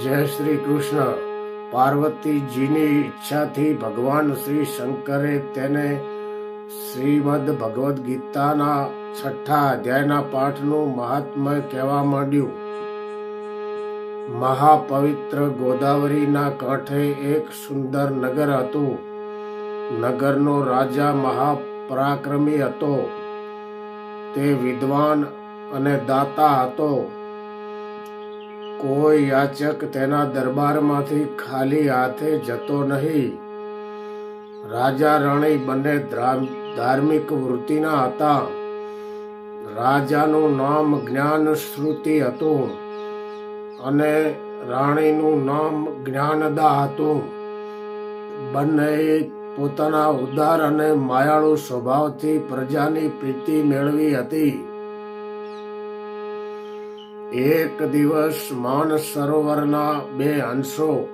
જય શ્રી કૃષ્ણ. પાર્વતીજીની ઈચ્છાથી ભગવાન શ્રી શંકરે તેને શ્રીમદ ભગવદ્ ગીતાના છઠ્ઠા અધ્યાયના પાઠનું મહાત્મય કહેવા માંડ્યું. મહાપવિત્ર ગોદાવરીના કાંઠે એક સુંદર નગર હતું. નગરનો રાજા મહાપરાક્રમી હતો. તે વિદ્વાન અને દાતા હતો. કોઈ યાચક તેના દરબારમાંથી ખાલી હાથે જતો નહીં. રાજા રાણી બંને ધ્રા- ધાર્મિક વૃત્તિના હતા. રાજાનું નામ જ્ઞાન શ્રુતિ હતું અને રાણીનું નામ જ્ઞાનદા હતું. બંનેએ પોતાના ઉદાર અને માયાળુ સ્વભાવથી પ્રજાની પ્રીતિ મેળવી હતી. એક દિવસ માન સરોવરના બે હંસો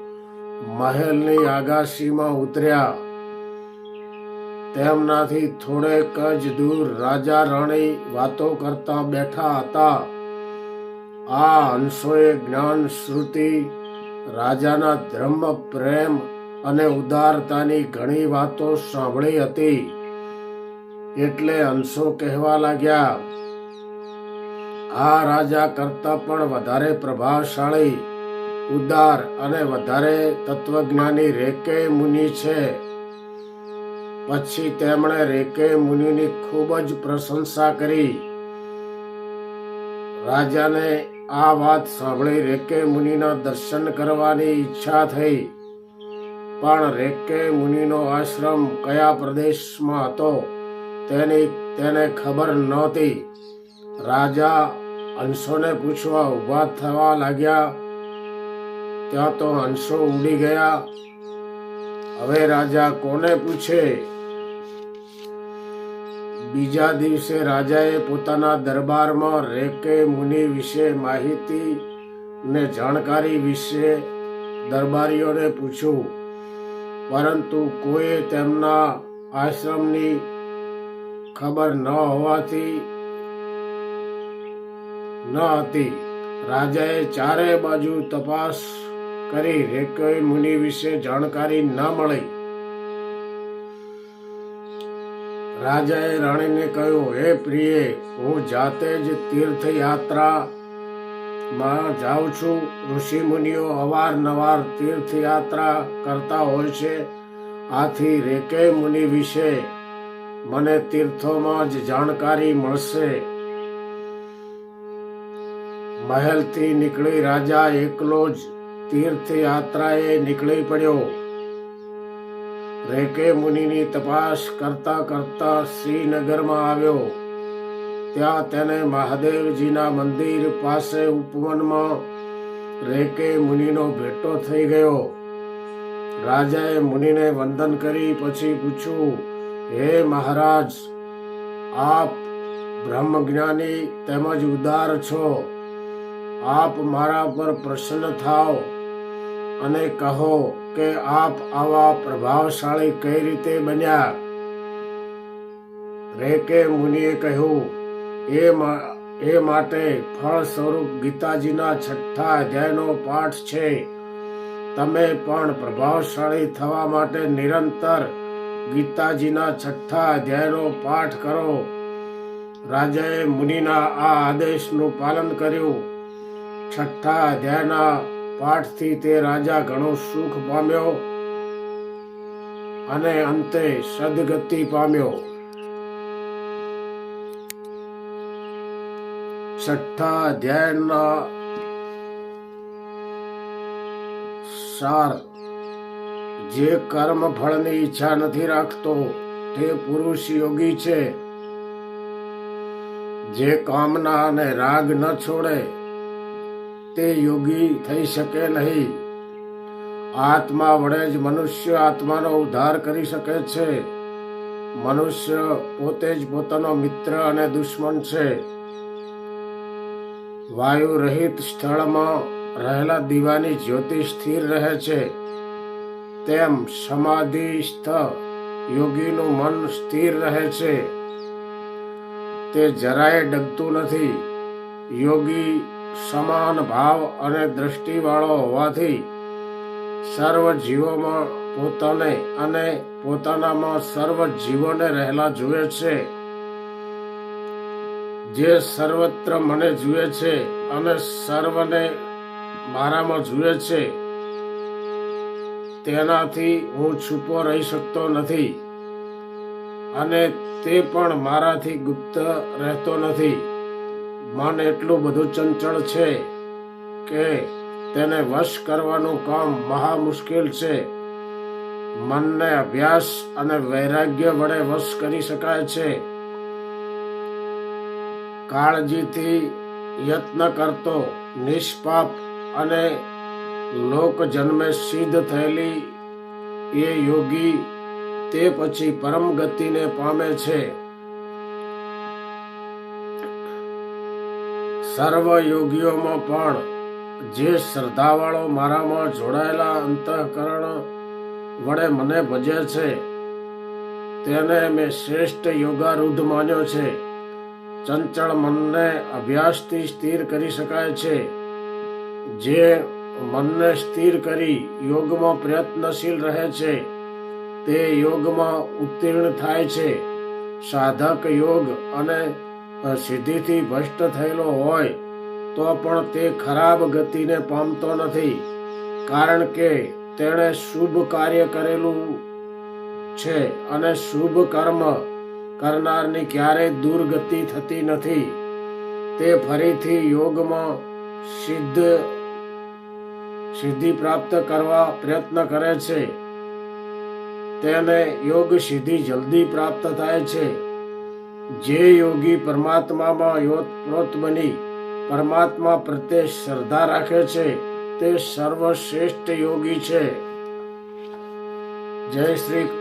મહેલની આગાશીમાં ઉતર્યા. તેમનાથી થોડેક જ દૂર રાજા રાણી વાતો કરતા બેઠા હતા. આ હંસોએ જ્ઞાન, શ્રુતિ, રાજાના ધર્મ, પ્રેમ અને ઉદારતાની ઘણી વાતો સાંભળી હતી. એટલે હંસો કહેવા લાગ્યા આ રાજા કરતા પણ વધારે પ્રભાવશાળી, ઉદાર અને વધારે તત્વજ્ઞાની રેકે મુનિ છે. પછી તેમણે રેકે મુનિની ખૂબ જ પ્રશંસા કરી. રાજાને આ વાત સાંભળી રેકે મુનિના દર્શન કરવાની ઈચ્છા થઈ. પણ રેકે મુનિનો આશ્રમ કયા પ્રદેશમાં હતો તેની તેને ખબર નહોતી. રાજા અંશોને પૂછવા ઊભા થવા લાગ્યા. ત્યાં તો અંશો ઉડી ગયા. હવે રાજા કોને પૂછે? બીજા દિવસે રાજાએ પોતાના દરબારમાં રેકે મુનિ વિશે માહિતી ને જાણકારી વિશે દરબારીઓને પૂછ્યું. પરંતુ કોઈએ તેમના આશ્રમની ખબર ન હોવાથી ન હતી. રાજાએ ચારે બાજુ તપાસ કરી રેકે મુનિ વિશે જાણકારી ન મળી. રાજાએ રાણીને કહ્યું, હે પ્રિય, હું જાતે જ તીર્થયાત્રા માં જાઉં છું. ઋષિ મુનિઓ અવારનવાર તીર્થયાત્રા કરતા હોય છે. આથી રેકે મુનિ વિશે મને તીર્થોમાં જ જાણકારી મળશે. મહેલથી નીકળી રાજા એકલો જ તીર્થયાત્રાએ નીકળી પડ્યો. રેકે મુનિની તપાસ કરતા કરતા શ્રીનગરમાં આવ્યો. ત્યાં તેને મહાદેવજીના મંદિર પાસે ઉપવનમાં રેકે મુનિનો ભેટો થઈ ગયો. રાજાએ મુનિને વંદન કરી પછી પૂછ્યું, હે મહારાજ, આપ બ્રહ્મજ્ઞાની તેમજ ઉદાર છો. આપ મારા પર પ્રસન્ન થાઓ અને કહો કે આપ આવા પ્રભાવશાળી કઈ રીતે બન્યા? રેકે મુનિએ કહ્યું, એ એ માટે ફળ સ્વરૂપ ગીતાજીના છઠ્ઠા અધ્યાયનો પાઠ છે. તમે પણ પ્રભાવશાળી થવા માટે નિરંતર ગીતાજીના છઠ્ઠા અધ્યાયનો પાઠ કરો. રાજાએ મુનિના આ આદેશનું પાલન કર્યું. છઠ્ઠા અધ્યાયના પાઠથી તે રાજા ઘણો સુખ પામ્યો અને અંતે સદગતિ પામ્યો. છઠ્ઠા અધ્યાયના સાર જે કર્મ ફળની ઈચ્છા નથી રાખતો તે પુરુષ યોગી છે. જે કામના અને રાગ ન છોડે તે યોગી થઈ શકે નહીં. આત્મા વડે જ મનુષ્ય આત્માનો ઉદ્ધાર કરી શકે છે. મનુષ્ય પોતે જ પોતાનો મિત્ર અને દુશ્મન છે. વાયુ રહિત સ્થળમાં રહેલા દીવાની જ્યોતિ સ્થિર રહે છે. તેમ સમાધિસ્થ યોગીનું મન સ્થિર રહે છે. તે જરાય ડગતું નથી. યોગી સમાન ભાવ અને દ્રષ્ટિવાળો હોવાથી સર્વ જીવોમાં પોતાને અને પોતાનામાં સર્વ જીવોને રહેલા જુએ છે. જે સર્વત્ર મને જુએ છે અને સર્વને મારામાં જુએ છે, તેનાથી હું છુપો રહી શકતો નથી અને તે પણ મારાથી ગુપ્ત રહેતો નથી. મન એટલું બધું ચંચળ છે કે તેને વશ કરવાનું કામ મહા મુશ્કેલ છે. મનને અભ્યાસ અને વૈરાગ્ય વડે વશ કરી શકાય છે. કાળજીથી યત્ન કરતો, નિષ્પાપ અને લોક જન્મે સિદ્ધ થયેલી એ યોગી તે પછી પરમ ગતિને પામે છે. સર્વ યોગીઓમાં પણ જે શ્રદ્ધાવાળો મારામાં જોડાયેલા અંતઃકરણ વડે મને ભજે છે, તેને મેં શ્રેષ્ઠ યોગારૂઢ માન્યો છે. ચંચળ મનને અભ્યાસથી સ્થિર કરી શકાય છે. જે મનને સ્થિર કરી યોગમાં પ્રયત્નશીલ રહે છે, તે યોગમાં ઉત્તીર્ણ થાય છે. સાધક યોગ અને સિદ્ધિથી ભ્રષ્ટ થયેલો હોય, તો પણ તે ખરાબ ગતિને પામતો નથી, કારણ કે તેણે શુભ કાર્ય કરેલું છે અને શુભ કર્મ કરનારની ક્યારેય દુર્ગતિ થતી નથી. તે ફરીથી યોગમાં સિદ્ધ, સિદ્ધિ પ્રાપ્ત કરવા પ્રયત્ન કરે છે. તેને યોગ સિદ્ધિ જલ્દી પ્રાપ્ત થાય છે. જે યોગી પરમાત્મામાં યોતપ્રોત બની, પરમાત્મા પ્રત્યે શ્રદ્ધા રાખે છે, તે સર્વશ્રેષ્ઠ યોગી છે. જય શ્રી